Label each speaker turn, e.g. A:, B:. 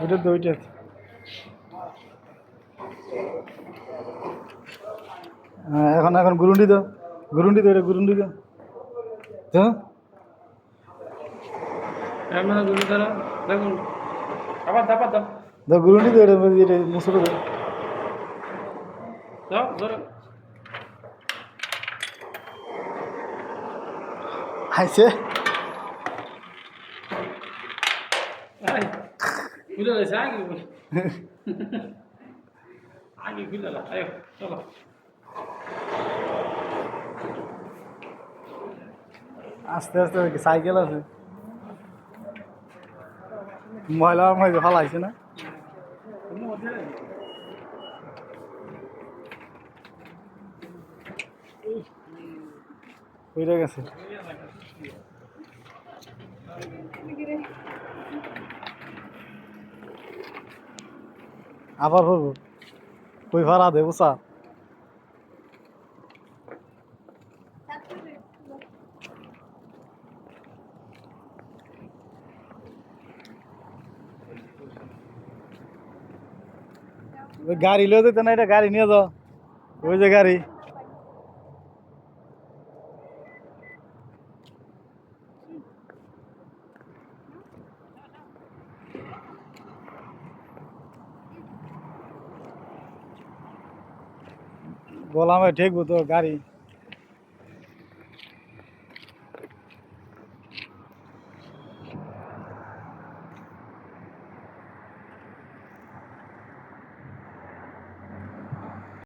A: ওইটা তো ওইটা হ্যাঁ এখন এখন গুরুন্ডি তো গুরুন্ডি তো এটা গুরুন্ডি তো? তো তো গুরুন্ডি তো এটা মুসুর
B: দাও। ধরো।
A: আইছে।
B: আয় খুলে গেছে আগে বল আগে খুলে আয় চলো
A: আস্তে আস্তে সাইকেল আছে? ময়লা ময়লা ফালাইছে না? ওইটা গেছে। আবার করব কই ভাড়া দেবো ওই গাড়ি লিয়ে দিতে না, এটা গাড়ি নিয়ে যাও। ওই যে গাড়ি। গোলামে ঠেকবো তো গাড়ি।